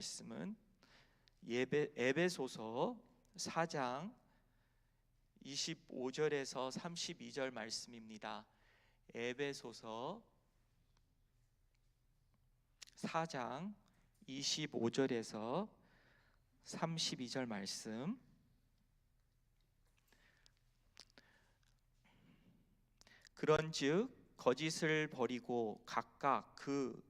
말씀은 예배 에베소서 4장 25절에서 32절 말씀입니다. 에베소서 4장 25절에서 32절 말씀 그런즉 거짓을 버리고 각각 그 어,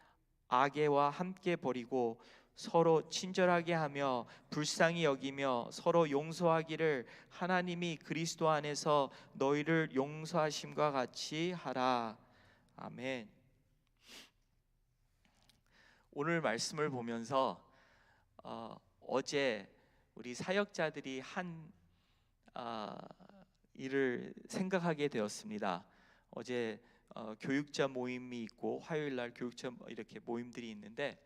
악애와 함께 버리고 서로 친절하게 하며 불쌍히 여기며 서로 용서하기를 하나님이 그리스도 안에서 너희를 용서하심과 같이 하라. 아멘. 오늘 말씀을 보면서 어, 어제 우리 사역자들이 한 어, 일을 생각하게 되었습니다. 어제 어, 교육자 모임이 있고 화요일 날 교육자 뭐 이렇게 모임들이 있는데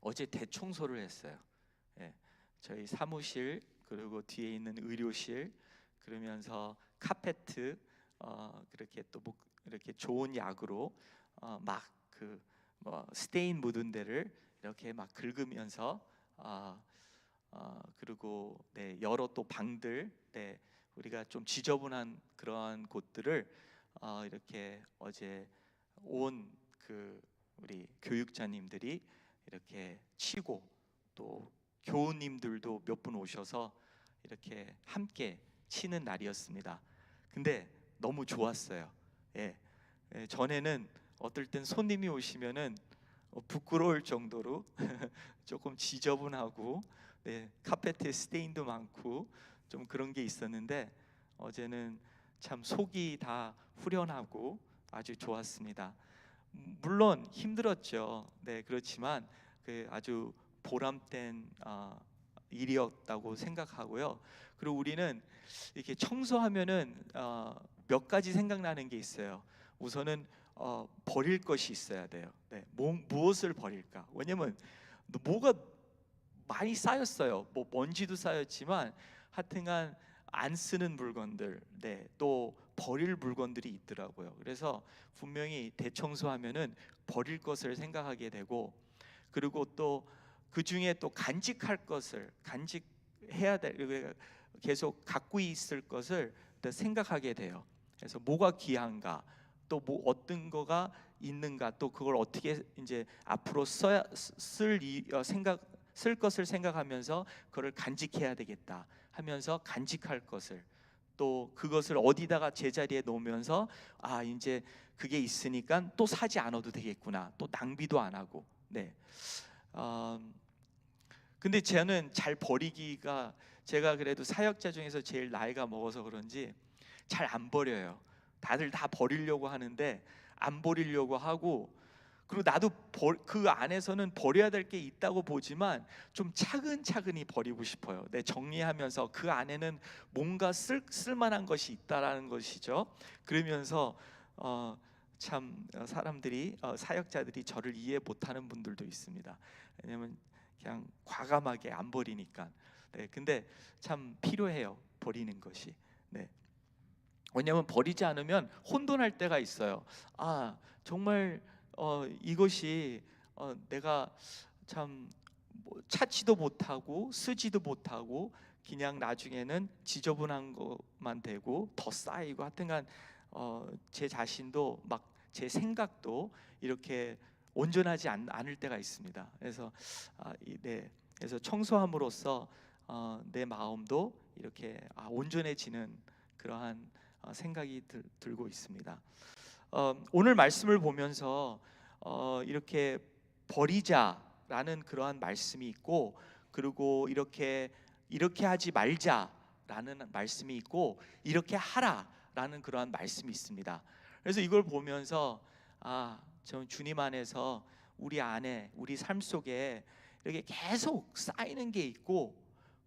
어제 대청소를 했어요. 예, 저희 사무실 그리고 뒤에 있는 의료실 그러면서 카페트 어, 그렇게 또 목, 이렇게 좋은 약으로 어, 막그 뭐 스테인 묻은 데를 이렇게 막 긁으면서 어, 어, 그리고 네, 여러 또 방들 네, 우리가 좀 지저분한 그러한 곳들을 어, 이렇게 어제 온 그 우리 교육자님들이 이렇게 치고 또 교우님들도 몇 분 오셔서 이렇게 함께 치는 날이었습니다. 근데 너무 좋았어요. 예. 예, 전에는 어떨 땐 손님이 오시면은 어, 부끄러울 정도로 조금 지저분하고 네, 카페트에 스테인도 많고 좀 그런 게 있었는데 어제는 참 속이 다 후련하고 아주 좋았습니다. 물론 힘들었죠. 네, 그렇지만 그 아주 보람된 어, 일이었다고 생각하고요. 그리고 우리는 이렇게 청소하면은 어, 몇 가지 생각나는 게 있어요. 우선은 어, 버릴 것이 있어야 돼요. 네, 뭐, 무엇을 버릴까? 왜냐면 뭐가 많이 쌓였어요. 뭐 먼지도 쌓였지만 하여튼간 안 쓰는 물건들, 네, 또 버릴 물건들이 있더라고요. 그래서 분명히 대청소하면은 버릴 것을 생각하게 되고, 그리고 또 그 중에 또 간직할 것을 간직해야 될 계속 갖고 있을 것을 생각하게 돼요. 그래서 뭐가 귀한가, 또 뭐 어떤 거가 있는가, 또 그걸 어떻게 이제 앞으로 써야 쓸 어, 생각 쓸 것을 생각하면서 그걸 간직해야 되겠다 하면서 간직할 것을 또 그것을 어디다가 제자리에 놓으면서 아 이제 그게 있으니까 또 사지 않아도 되겠구나 또 낭비도 안 하고 네. 어, 근데 저는 잘 버리기가 제가 그래도 사역자 중에서 제일 나이가 먹어서 그런지 잘 안 버려요. 다들 다 버리려고 하는데 안 버리려고 하고 그리고 나도 그 안에서는 버려야 될 게 있다고 보지만 좀 차근차근히 버리고 싶어요. 내 정리하면서 그 안에는 뭔가 쓸 쓸만한 것이 있다라는 것이죠. 그러면서 어, 참 사람들이 어, 사역자들이 저를 이해 못하는 분들도 있습니다. 왜냐하면 그냥 과감하게 안 버리니까. 네, 근데 참 필요해요. 버리는 것이. 네. 왜냐하면 버리지 않으면 혼돈할 때가 있어요. 아 정말 어, 이것이 어, 내가 참 뭐 찾지도 못하고 쓰지도 못하고 그냥 나중에는 지저분한 것만 되고 더 쌓이고 하여튼간 어, 제 자신도 막 제 생각도 이렇게 온전하지 않, 을 때가 있습니다. 그래서 아, 네 그래서 청소함으로써 어, 내 마음도 이렇게 아, 온전해지는 그러한 어, 생각이 들, 들고 있습니다. 어, 오늘 말씀을 보면서 어, 이렇게 버리자라는 그러한 말씀이 있고 그리고 이렇게 이렇게 하지 말자라는 말씀이 있고 이렇게 하라라는 그러한 말씀이 있습니다. 그래서 이걸 보면서 아, 저 주님 안에서 우리 안에 우리 삶 속에 이렇게 계속 쌓이는 게 있고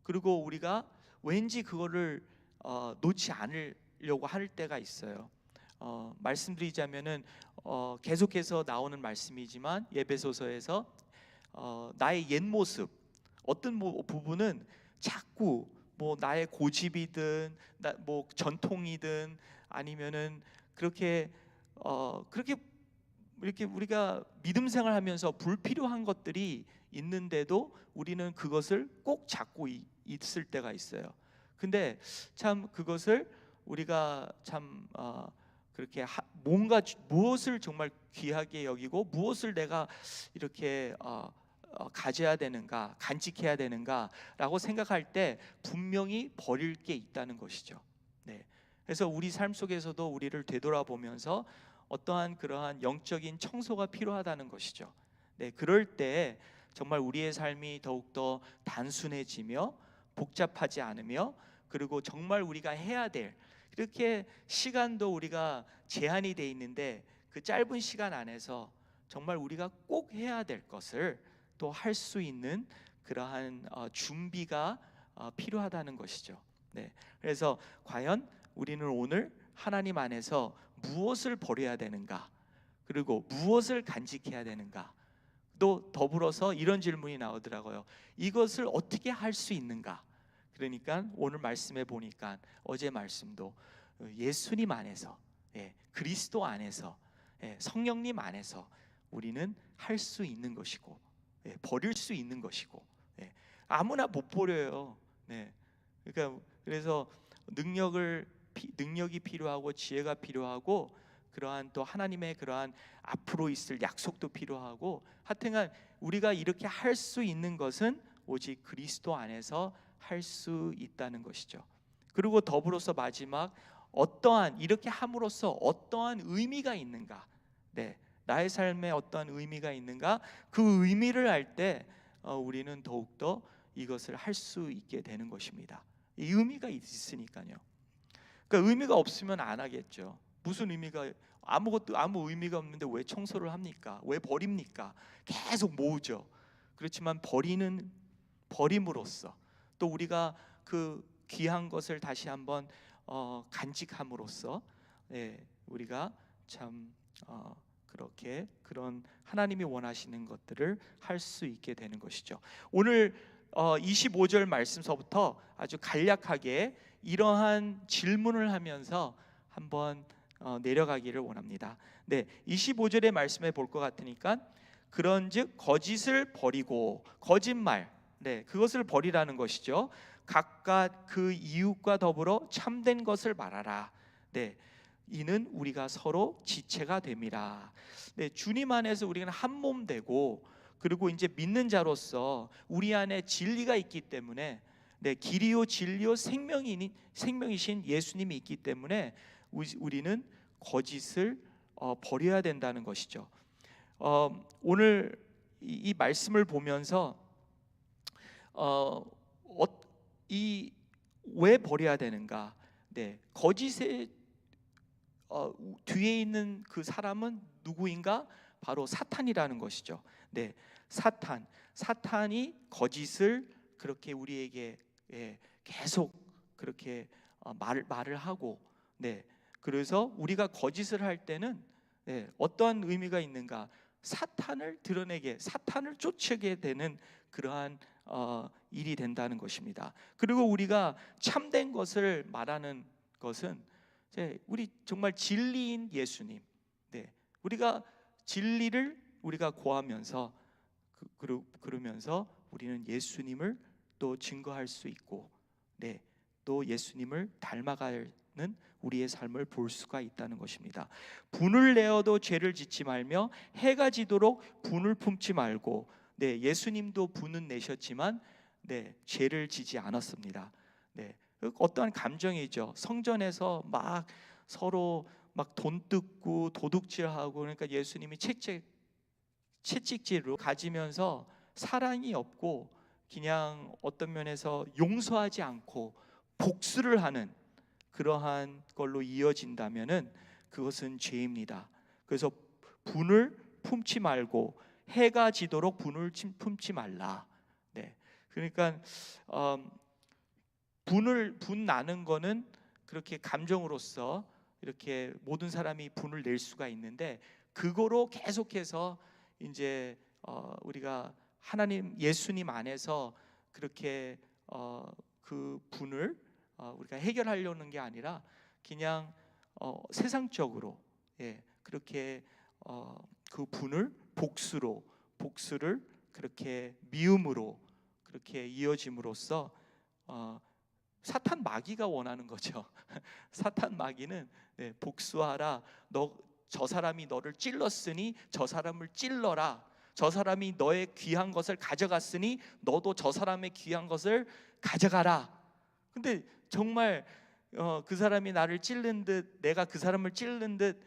그리고 우리가 왠지 그거를 어, 놓지 않으려고 할 때가 있어요. 어, 말씀드리자면은 어, 계속해서 나오는 말씀이지만 예배소서에서 어, 나의 옛 모습 어떤 뭐 부분은 자꾸 뭐 나의 고집이든 나, 뭐 전통이든 아니면은 그렇게 어, 그렇게 이렇게 우리가 믿음 생활하면서 불필요한 것들이 있는데도 우리는 그것을 꼭 잡고 이- 있을 때가 있어요. 근데 참 그것을 우리가 참 어, 그렇게 하, 뭔가 주- 무엇을 정말 귀하게 여기고 무엇을 내가 이렇게 어, 어, 가져야 되는가 간직해야 되는가라고 생각할 때 분명히 버릴 게 있다는 것이죠. 네. 그래서 우리 삶 속에서도 우리를 되돌아보면서 어떠한 그러한 영적인 청소가 필요하다는 것이죠. 네, 그럴 때 정말 우리의 삶이 더욱더 단순해지며 복잡하지 않으며 그리고 정말 우리가 해야 될 이렇게 시간도 우리가 제한이 돼 있는데 그 짧은 시간 안에서 정말 우리가 꼭 해야 될 것을 또 할 수 있는 그러한 어, 준비가 어, 필요하다는 것이죠. 네. 그래서 과연 우리는 오늘 하나님 안에서 무엇을 버려야 되는가? 그리고 무엇을 간직해야 되는가? 또 더불어서 이런 질문이 나오더라고요. 이것을 어떻게 할 수 있는가? 그러니까 오늘 말씀에 보니까 어제 말씀도 어, 예수님 안에서 예, 그리스도 안에서 예, 성령님 안에서 우리는 할 수 있는 것이고 예, 버릴 수 있는 것이고 예, 아무나 못 버려요. 네. 그러니까 그래서 능력을 피- 능력이 필요하고 지혜가 필요하고 그러한 또 하나님의 그러한 앞으로 있을 약속도 필요하고 하여튼간 우리가 이렇게 할 수 있는 것은 오직 그리스도 안에서 할 수 있다는 것이죠. 그리고 더불어서 마지막 어떠한 이렇게 함으로써 어떠한 의미가 있는가? 네, 나의 삶에 어떠한 의미가 있는가? 그 의미를 알때 어, 우리는 더욱 더 이것을 할 수 있게 되는 것입니다. 이 의미가 있으니까요. 그러니까 의미가 없으면 안 하겠죠. 무슨 의미가 아무것도 아무 의미가 없는데 왜 청소를 합니까? 왜 버립니까? 계속 모으죠. 그렇지만 버리는 버림으로써 또 우리가 그 귀한 것을 다시 한번 어, 간직함으로써 예, 우리가 참 어, 그렇게 그런 하나님이 원하시는 것들을 할 수 있게 되는 것이죠. 오늘 어, 25절 말씀서부터 아주 간략하게 이러한 질문을 하면서 한번 어, 내려가기를 원합니다. 네, 25절의 말씀에 볼것 같으니까 그런즉 거짓을 버리고 거짓말, 네, 그것을 버리라는 것이죠. 각각 그 이웃과 더불어 참된 것을 말하라. 네, 이는 우리가 서로 지체가 됨이라. 네, 주님 안에서 우리는 한 몸 되고 그리고 이제 믿는 자로서 우리 안에 진리가 있기 때문에 네, 길이요 진리요 생명이 생명이신 예수님이 있기 때문에 우리- 우리는 거짓을 어, 버려야 된다는 것이죠. 어, 오늘 이, 이 말씀을 보면서 어, 이 왜 버려야 되는가? 네, 거짓의 어, 우- 뒤에 있는 그 사람은 누구인가? 바로 사탄이라는 것이죠. 네, 사탄. 사탄이 거짓을 그렇게 우리에게 예, 계속 그렇게 어, 말 말을 하고, 네, 그래서 우리가 거짓을 할 때는 네, 어떠한 의미가 있는가? 사탄을 드러내게, 사탄을 쫓게 되는 그러한 어, 일이 된다는 것입니다. 그리고 우리가 참된 것을 말하는 것은 우리 정말 진리인 예수님, 네, 우리가 진리를 우리가 고하면서 그, 그러, 그러면서 우리는 예수님을 또 증거할 수 있고, 네, 또 예수님을 닮아가는 우리의 삶을 볼 수가 있다는 것입니다. 분을 내어도 죄를 짓지 말며 해가 지도록 분을 품지 말고 네, 예수님도 분은 내셨지만 네, 죄를 지지 않았습니다. 네, 그 어떠한 감정이죠. 성전에서 막 서로 막 돈 뜯고 도둑질하고 그러니까 예수님이 채찍 채찍질로 가지면서 사랑이 없고 그냥 어떤 면에서 용서하지 않고 복수를 하는 그러한 걸로 이어진다면은 그것은 죄입니다. 그래서 분을 품지 말고 해가 지도록 분을 침- 품지 말라. 네, 그러니까 음, 분을 분 나는 거는 그렇게 감정으로서 이렇게 모든 사람이 분을 낼 수가 있는데 그거로 계속해서 이제 어, 우리가 하나님 예수님 안에서 그렇게 어, 그 분을 어, 우리가 해결하려는 게 아니라 그냥 어, 세상적으로 예, 그렇게 어, 그 분을 복수로 복수를 그렇게 미움으로 그렇게 이어짐으로써 어, 사탄 마귀가 원하는 거죠. 사탄 마귀는 네, 복수하라. 너 저 사람이 너를 찔렀으니 저 사람을 찔러라. 저 사람이 너의 귀한 것을 가져갔으니 너도 저 사람의 귀한 것을 가져가라. 근데 정말 어, 그 사람이 나를 찔른 듯 내가 그 사람을 찔른 듯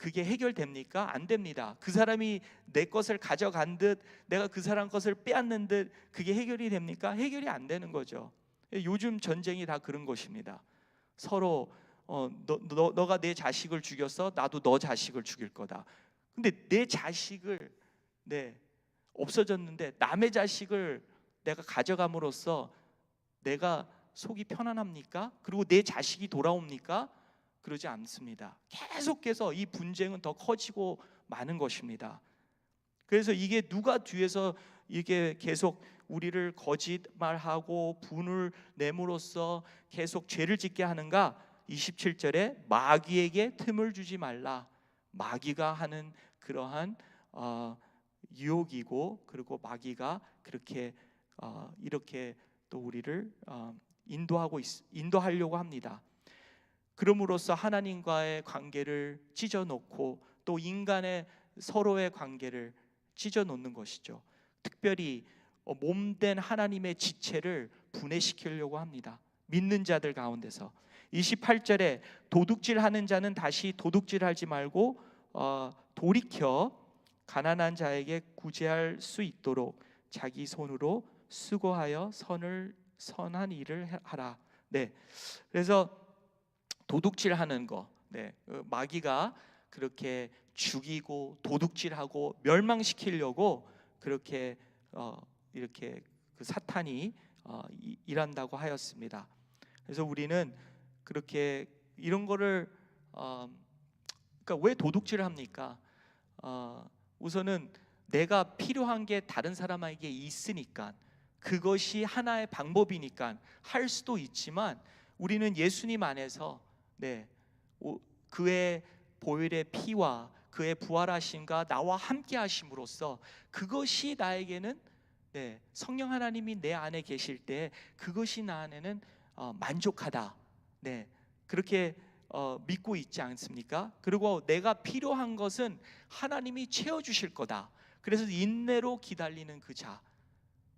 그게 해결됩니까? 안 됩니다. 그 사람이 내 것을 가져간 듯 내가 그 사람 것을 빼앗는 듯 그게 해결이 됩니까? 해결이 안 되는 거죠. 요즘 전쟁이 다 그런 것입니다. 서로 어, 너, 너, 너가 내 자식을 죽였어, 나도 너 자식을 죽일 거다. 근데 내 자식을 네 없어졌는데 남의 자식을 내가 가져감으로써 내가 속이 편안합니까? 그리고 내 자식이 돌아옵니까? 그러지 않습니다. 계속해서 이 분쟁은 더 커지고 많은 것입니다. 그래서 이게 누가 뒤에서 이게 계속 우리를 거짓말하고 분을 내므로써 계속 죄를 짓게 하는가? 27절에 마귀에게 틈을 주지 말라. 마귀가 하는 그러한 어, 유혹이고 그리고 마귀가 그렇게 어, 이렇게 또 우리를 어, 인도하고 있, 인도하려고 합니다. 그럼으로써 하나님과의 관계를 찢어 놓고 또 인간의 서로의 관계를 찢어 놓는 것이죠. 특별히 어, 몸된 하나님의 지체를 분해시키려고 합니다. 믿는 자들 가운데서 28절에 도둑질하는 자는 다시 도둑질하지 말고 어, 돌이켜 가난한 자에게 구제할 수 있도록 자기 손으로 수고하여 선을 선한 일을 해- 하라. 네, 그래서 도둑질하는 거, 네, 어, 마귀가 그렇게 죽이고 도둑질하고 멸망시키려고 그렇게 어, 이렇게 그 사탄이 어, 이- 일한다고 하였습니다. 그래서 우리는 그렇게 이런 거를 어, 그러니까 왜 도둑질을 합니까? 어, 우선은 내가 필요한 게 다른 사람에게 있으니까 그것이 하나의 방법이니까 할 수도 있지만 우리는 예수님 안에서 네 오- 그의 보혈의 피와 그의 부활하심과 나와 함께 하심으로써 그것이 나에게는 네 성령 하나님이 내 안에 계실 때 그것이 나 안에는 어, 만족하다 네 그렇게 어, 믿고 있지 않습니까? 그리고 내가 필요한 것은 하나님이 채워 주실 거다. 그래서 인내로 기다리는 그 자.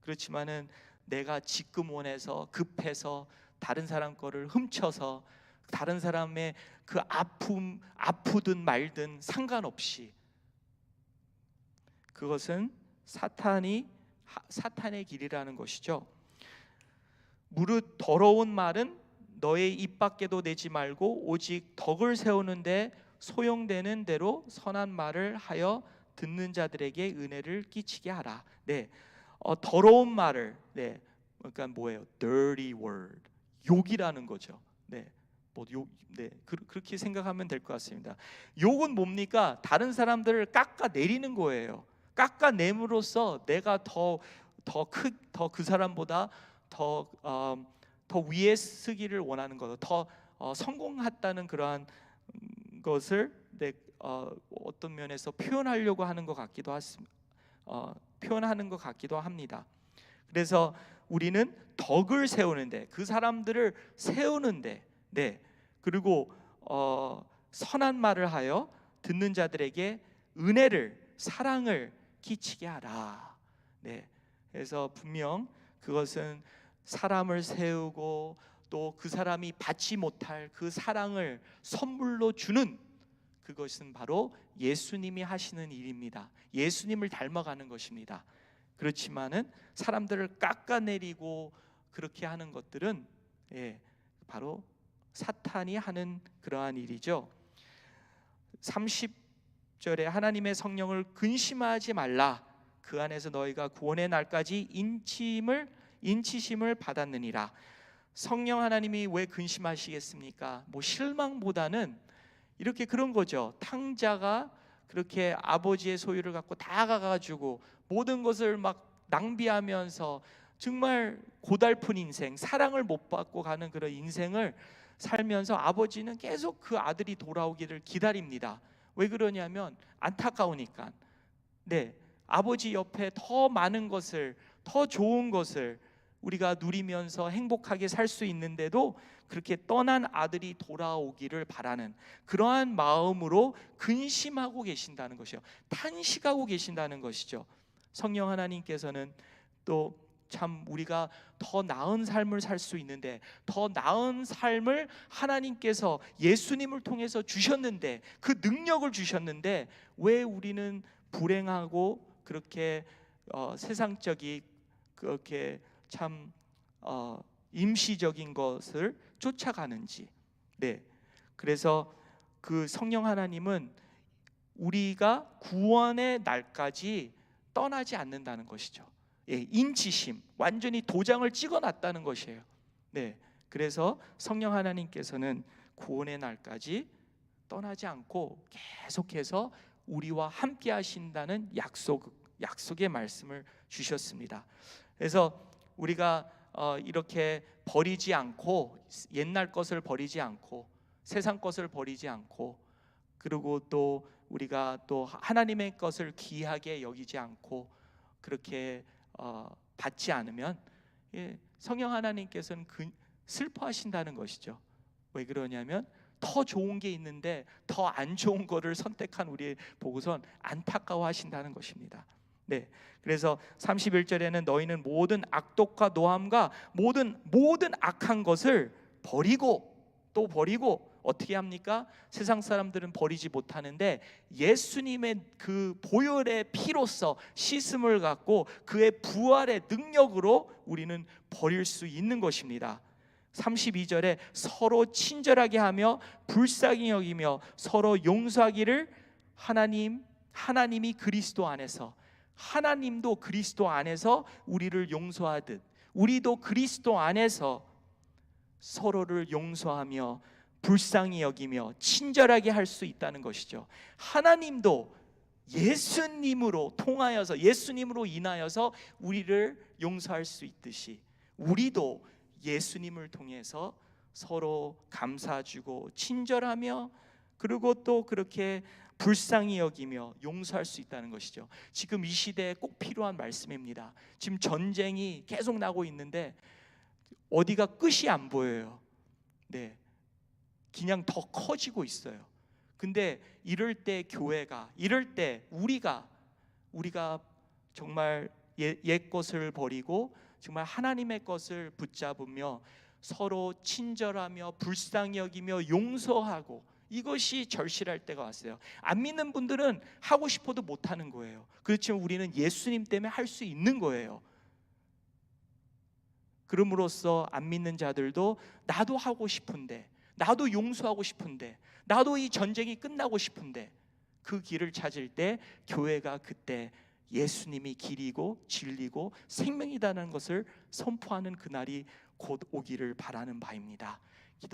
그렇지만은 내가 지금 원해서 급해서 다른 사람 거를 훔쳐서 다른 사람의 그 아픔 아프든 말든 상관없이 그것은 사탄이 하- 사탄의 길이라는 것이죠. 무릇 더러운 말은 너의 입 밖에도 내지 말고 오직 덕을 세우는데 소용되는 대로 선한 말을 하여 듣는 자들에게 은혜를 끼치게 하라. 네, 어, 더러운 말을 네, 그러니까 뭐예요? dirty word, 욕이라는 거죠. 네, 뭐 욕, 네, 그, 그렇게 생각하면 될 것 같습니다. 욕은 뭡니까? 다른 사람들을 깎아 내리는 거예요. 깎아 내므로써 내가 더 더크더그 사람보다 더 어, 더 위에 쓰기를 원하는 거죠. 더 어, 성공했다는 그러한 음, 것을 내 어, 어떤 면에서 표현하려고 하는 것 같기도 하습 어, 표현하는 것 같기도 합니다. 그래서 우리는 덕을 세우는데 그 사람들을 세우는데 네 그리고 어, 선한 말을 하여 듣는 자들에게 은혜를 사랑을 끼치게 하라. 네. 그래서 분명 그것은 사람을 세우고 또 그 사람이 받지 못할 그 사랑을 선물로 주는 그것은 바로 예수님이 하시는 일입니다. 예수님을 닮아가는 것입니다. 그렇지만은 사람들을 깎아내리고 그렇게 하는 것들은 예, 바로 사탄이 하는 그러한 일이죠. 30절에 하나님의 성령을 근심하지 말라. 그 안에서 너희가 구원의 날까지 인침을 인치심을 받았느니라. 성령 하나님이 왜 근심하시겠습니까? 뭐 실망보다는 이렇게 그런 거죠. 탕자가 그렇게 아버지의 소유를 갖고 다 가가지고 모든 것을 막 낭비하면서 정말 고달픈 인생, 사랑을 못 받고 가는 그런 인생을 살면서 아버지는 계속 그 아들이 돌아오기를 기다립니다. 왜 그러냐면 안타까우니까. 네, 아버지 옆에 더 많은 것을, 더 좋은 것을 우리가 누리면서 행복하게 살 수 있는데도 그렇게 떠난 아들이 돌아오기를 바라는 그러한 마음으로 근심하고 계신다는 것이요. 탄식하고 계신다는 것이죠. 성령 하나님께서는 또 참 우리가 더 나은 삶을 살 수 있는데 더 나은 삶을 하나님께서 예수님을 통해서 주셨는데 그 능력을 주셨는데 왜 우리는 불행하고 그렇게 어, 세상적이 그렇게 참 어, 임시적인 것을 쫓아가는지. 네. 그래서 그 성령 하나님은 우리가 구원의 날까지 떠나지 않는다는 것이죠. 예, 인치심, 완전히 도장을 찍어놨다는 것이에요. 네, 그래서 성령 하나님께서는 구원의 날까지 떠나지 않고 계속해서 우리와 함께 하신다는 약속, 약속의 말씀을 주셨습니다. 그래서 우리가 어, 이렇게 버리지 않고 옛날 것을 버리지 않고 세상 것을 버리지 않고 그리고 또 우리가 또 하나님의 것을 귀하게 여기지 않고 그렇게 어, 받지 않으면 예, 성령 하나님께서는 그, 슬퍼하신다는 것이죠. 왜 그러냐면 더 좋은 게 있는데 더 안 좋은 거를 선택한 우리 보고선 안타까워하신다는 것입니다. 네. 그래서 31절에는 너희는 모든 악독과 노함과 모든 모든 악한 것을 버리고 또 버리고 어떻게 합니까? 세상 사람들은 버리지 못하는데 예수님의 그 보혈의 피로서 씻음을 갖고 그의 부활의 능력으로 우리는 버릴 수 있는 것입니다. 32절에 서로 친절하게 하며 불쌍히 여기며 서로 용서하기를 하나님 하나님이 그리스도 안에서 하나님도 그리스도 안에서 우리를 용서하듯 우리도 그리스도 안에서 서로를 용서하며 불쌍히 여기며 친절하게 할 수 있다는 것이죠. 하나님도 예수님으로 통하여서 예수님으로 인하여서 우리를 용서할 수 있듯이 우리도 예수님을 통해서 서로 감사주고 친절하며 그리고 또 그렇게 불쌍히 여기며 용서할 수 있다는 것이죠. 지금 이 시대에 꼭 필요한 말씀입니다. 지금 전쟁이 계속 나고 있는데 어디가 끝이 안 보여요. 네. 그냥 더 커지고 있어요. 근데 이럴 때 교회가 이럴 때 우리가 우리가 정말 옛, 옛 것을 버리고 정말 하나님의 것을 붙잡으며 서로 친절하며 불쌍히 여기며 용서하고 이것이 절실할 때가 왔어요. 안 믿는 분들은 하고 싶어도 못 하는 거예요. 그렇지만 우리는 예수님 때문에 할 수 있는 거예요. 그럼으로써 안 믿는 자들도 나도 하고 싶은데 나도 용서하고 싶은데 나도 이 전쟁이 끝나고 싶은데 그 길을 찾을 때 교회가 그때 예수님이 길이고 진리고 생명이다는 것을 선포하는 그날이 곧 오기를 바라는 바입니다.